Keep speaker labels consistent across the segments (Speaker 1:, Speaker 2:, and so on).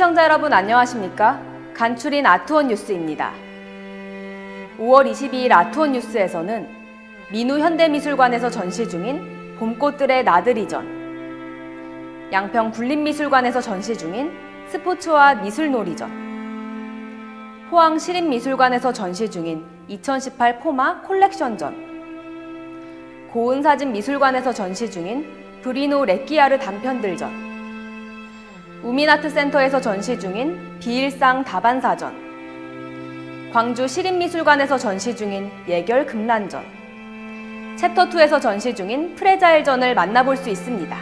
Speaker 1: 시청자 여러분 안녕하십니까? 간추린 아트원 뉴스입니다. 5월 22일 아트원 뉴스에서는 민우 현대미술관에서 전시 중인 봄꽃들의 나들이전, 양평 굴림미술관에서 전시 중인 스포츠와 미술놀이전, 포항 시립미술관에서 전시 중인 2018 포마 콜렉션전, 고은사진 미술관에서 전시 중인 브리노 레끼아르 단편들전, 우민아트 센터에서 전시 중인 비일상 다반사전, 광주 시립미술관에서 전시 중인 예결 금란전, 챕터2에서 전시 중인 프레자일전을 만나볼 수 있습니다.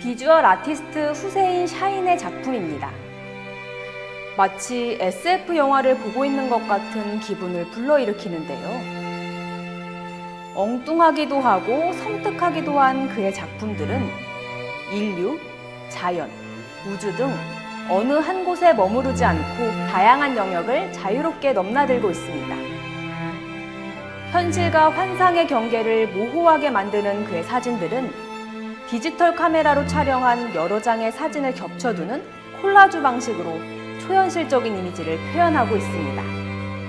Speaker 1: 비주얼 아티스트 후세인 샤인의 작품입니다. 마치 SF 영화를 보고 있는 것 같은 기분을 불러일으키는데요. 엉뚱하기도 하고 섬뜩하기도 한 그의 작품들은 인류, 자연, 우주 등 어느 한 곳에 머무르지 않고 다양한 영역을 자유롭게 넘나들고 있습니다. 현실과 환상의 경계를 모호하게 만드는 그의 사진들은 디지털 카메라로 촬영한 여러 장의 사진을 겹쳐두는 콜라주 방식으로 초현실적인 이미지를 표현하고 있습니다.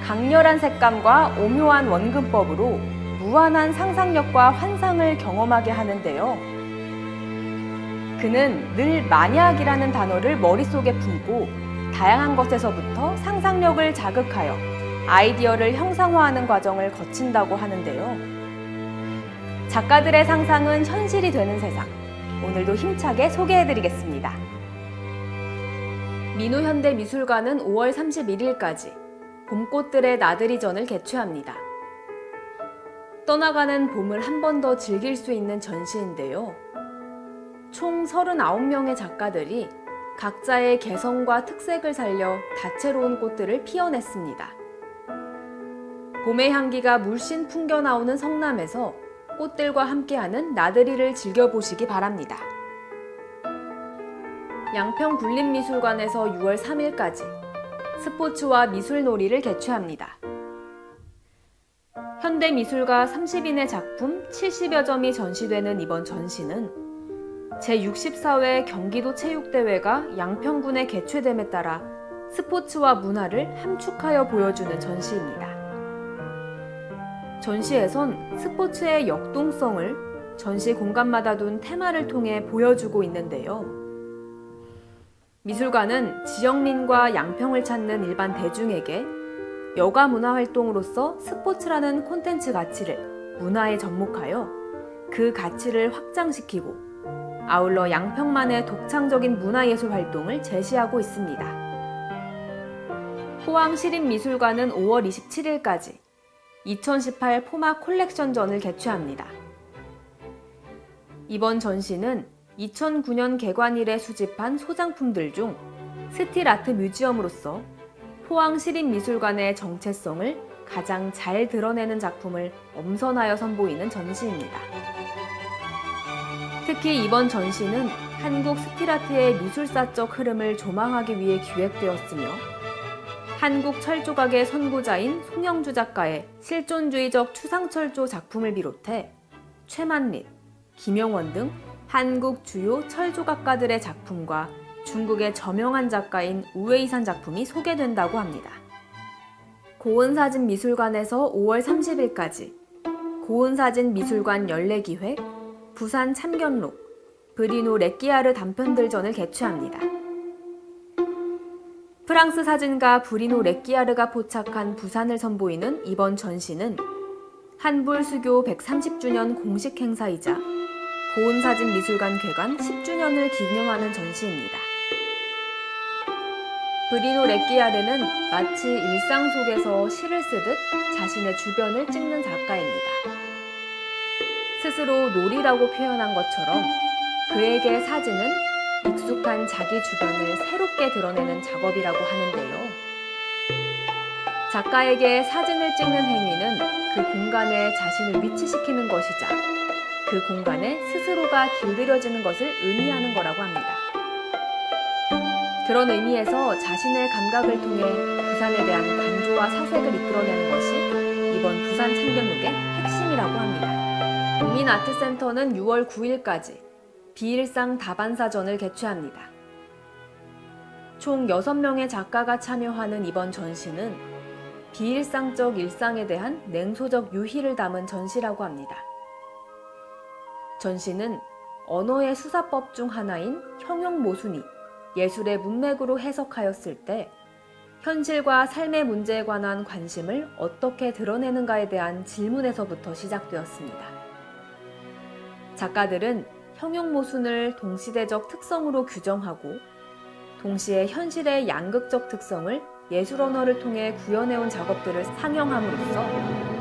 Speaker 1: 강렬한 색감과 오묘한 원근법으로 무한한 상상력과 환상을 경험하게 하는데요. 그는 늘 만약이라는 단어를 머릿속에 품고 다양한 것에서부터 상상력을 자극하여 아이디어를 형상화하는 과정을 거친다고 하는데요. 작가들의 상상은 현실이 되는 세상. 오늘도 힘차게 소개해드리겠습니다. 민우현대 미술관은 5월 31일까지 봄꽃들의 나들이전을 개최합니다. 떠나가는 봄을 한 번 더 즐길 수 있는 전시인데요. 총 39명의 작가들이 각자의 개성과 특색을 살려 다채로운 꽃들을 피워냈습니다. 봄의 향기가 물씬 풍겨 나오는 성남에서 꽃들과 함께하는 나들이를 즐겨보시기 바랍니다. 양평 굴림미술관에서 6월 3일까지 스포츠와 미술놀이를 개최합니다. 현대미술가 30인의 작품 70여 점이 전시되는 이번 전시는 제64회 경기도 체육대회가 양평군에 개최됨에 따라 스포츠와 문화를 함축하여 보여주는 전시입니다. 전시에선 스포츠의 역동성을 전시 공간마다 둔 테마를 통해 보여주고 있는데요. 미술관은 지역민과 양평을 찾는 일반 대중에게 여가 문화 활동으로서 스포츠라는 콘텐츠 가치를 문화에 접목하여 그 가치를 확장시키고 아울러 양평만의 독창적인 문화예술 활동을 제시하고 있습니다. 포항시립미술관은 5월 27일까지 2018 포마 콜렉션전을 개최합니다. 이번 전시는 2009년 개관 이래 수집한 소장품들 중 스틸 아트 뮤지엄으로서 포항시립미술관의 정체성을 가장 잘 드러내는 작품을 엄선하여 선보이는 전시입니다. 특히 이번 전시는 한국 스틸아트의 미술사적 흐름을 조망하기 위해 기획되었으며 한국 철조각의 선구자인 송영주 작가의 실존주의적 추상철조 작품을 비롯해 최만릿, 김영원 등 한국 주요 철조각가들의 작품과 중국의 저명한 작가인 우웨이산 작품이 소개된다고 합니다. 고은사진 미술관에서 5월 30일까지 고은사진 미술관 연례기획 부산 참견록 브리노 레끼아르 단편들전을 개최합니다. 프랑스 사진가 브리노 레끼아르가 포착한 부산을 선보이는 이번 전시는 한불 수교 130주년 공식 행사이자 고은사진미술관 개관 10주년을 기념하는 전시입니다. 브리노 레끼아르는 마치 일상 속에서 시를 쓰듯 자신의 주변을 찍는 작가입니다. 스스로 놀이라고 표현한 것처럼 그에게 사진은 익숙한 자기 주변을 새롭게 드러내는 작업이라고 하는데요. 작가에게 사진을 찍는 행위는 그 공간에 자신을 위치시키는 것이자 그 공간에 스스로가 길들여지는 것을 의미하는 거라고 합니다. 그런 의미에서 자신의 감각을 통해 부산에 대한 관조와 사색을 이끌어내는 것이 이번 부산 참견록의 핵심이라고 합니다. 국민아트센터는 6월 9일까지 비일상 다반사전을 개최합니다. 총 6명의 작가가 참여하는 이번 전시는 비일상적 일상에 대한 냉소적 유희를 담은 전시라고 합니다. 전시는 언어의 수사법 중 하나인 형용 모순이 예술의 문맥으로 해석하였을 때 현실과 삶의 문제에 관한 관심을 어떻게 드러내는가에 대한 질문에서부터 시작되었습니다. 작가들은 형용 모순을 동시대적 특성으로 규정하고 동시에 현실의 양극적 특성을 예술 언어를 통해 구현해온 작업들을 상영함으로써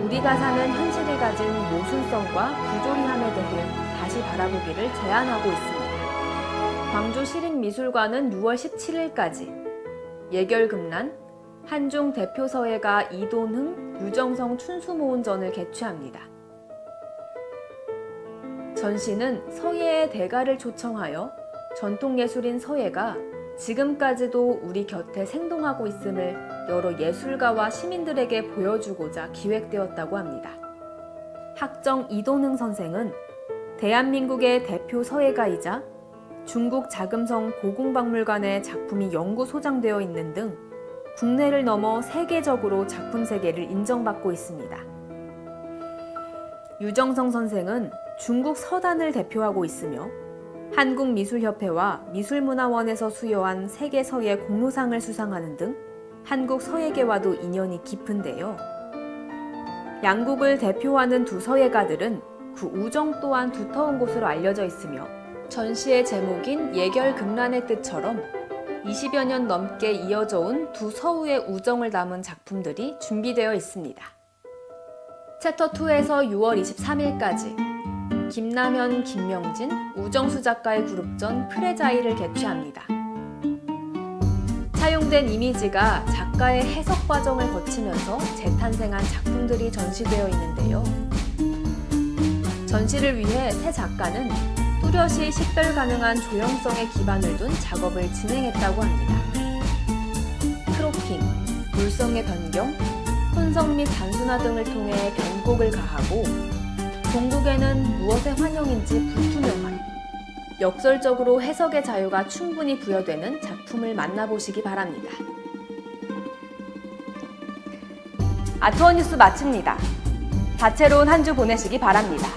Speaker 1: 우리가 사는 현실이 가진 모순성과 부조리함에 대해 다시 바라보기를 제안하고 있습니다. 광주 시립미술관은 6월 17일까지 예결금란 한중 대표서예가 이돈흥, 유정성 춘수모은전을 개최합니다. 전시는 서예의 대가를 초청하여 전통예술인 서예가 지금까지도 우리 곁에 생동하고 있음을 여러 예술가와 시민들에게 보여주고자 기획되었다고 합니다. 학정 이돈흥 선생은 대한민국의 대표 서예가이자 중국 자금성 고궁박물관에 작품이 영구 소장되어 있는 등 국내를 넘어 세계적으로 작품 세계를 인정받고 있습니다. 유정성 선생은 중국 서단을 대표하고 있으며 한국미술협회와 미술문화원에서 수여한 세계 서예 공로상을 수상하는 등 한국 서예계와도 인연이 깊은데요. 양국을 대표하는 두 서예가들은 그 우정 또한 두터운 곳으로 알려져 있으며 전시의 제목인 예결금란의 뜻처럼 20여 년 넘게 이어져 온 두 서우의 우정을 담은 작품들이 준비되어 있습니다. 챕터 2에서 6월 23일까지 김남현, 김명진, 우정수 작가의 그룹전 프레자이를 개최합니다. 사용된 이미지가 작가의 해석 과정을 거치면서 재탄생한 작품들이 전시되어 있는데요. 전시를 위해 새 작가는 뚜렷이 식별 가능한 조형성에 기반을 둔 작업을 진행했다고 합니다. 크로핑, 물성의 변경, 혼성 및 단순화 등을 통해 변곡을 가하고 종국에는 무엇의 환영인지 불투명한 역설적으로 해석의 자유가 충분히 부여되는 작품을 만나보시기 바랍니다. 아트원 뉴스 마칩니다. 다채로운 한 주 보내시기 바랍니다.